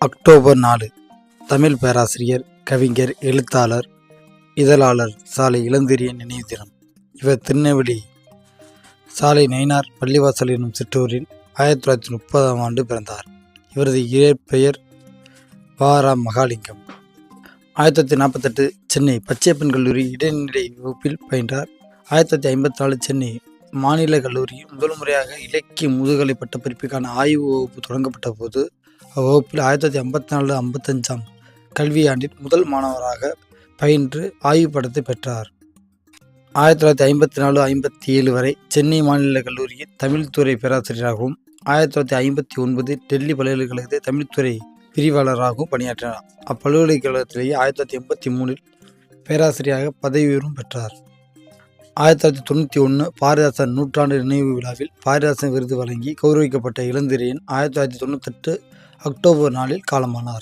October நாலு. தமிழ் பேராசிரியர் கவிஞர் எழுத்தாளர் இதழாளர் சாலை இளந்திரியன் நினைவு தினம் இவர் திருநெல்வேலி சாலை நயினார் பள்ளிவாசல் என்னும் சிற்றூரில் ஆயிரத்தி தொள்ளாயிரத்தி முப்பதாம் ஆண்டு பிறந்தார். இவரது இயற்பெயர் வாரா மகாலிங்கம். ஆயிரத்தி தொள்ளாயிரத்தி நாற்பத்தெட்டு சென்னை பச்சையப்பன் கல்லூரி இடைநிலை வகுப்பில் பயின்றார். ஆயிரத்தி தொள்ளாயிரத்தி ஐம்பத்தி நாலு சென்னை மாநில கல்லூரியில் முதல் முறையாக இலக்கிய முதுகலை பட்டப்படிப்புக்கான ஆய்வு வகுப்பு தொடங்கப்பட்ட போது வகுப்பில் ஆயிரத்தி தொள்ளாயிரத்தி ஐம்பத்தி நாலு ஐம்பத்தஞ்சாம் கல்வியாண்டில் முதல் மாணவராக பயின்று ஆய்வு படத்தை பெற்றார். ஆயிரத்தி தொள்ளாயிரத்தி ஐம்பத்தி நாலு ஐம்பத்தி ஏழு வரை சென்னை மாநில கல்லூரியில் தமிழ்துறை பேராசிரியராகவும் ஆயிரத்தி தொள்ளாயிரத்தி ஐம்பத்தி ஒன்பது டெல்லி பல்கலைக்கழகத்தில் தமிழ்துறை பிரிவாளராகவும் பணியாற்றினார். அப்பல்கலைக்கழகத்திலேயே ஆயிரத்தி தொள்ளாயிரத்தி எண்பத்தி மூணில் பேராசிரியராக பதவி உயர்வும் பெற்றார். ஆயிரத்தி தொள்ளாயிரத்தி தொண்ணூற்றி ஒன்று பாரதிதாசன் நூற்றாண்டு நினைவு விழாவில் பாரதிதாசன் விருது வழங்கி கௌரவிக்கப்பட்ட இளந்திரையன் ஆயிரத்தி தொள்ளாயிரத்தி தொண்ணூத்தெட்டு அக்டோபர் நாளில் காலமானார்.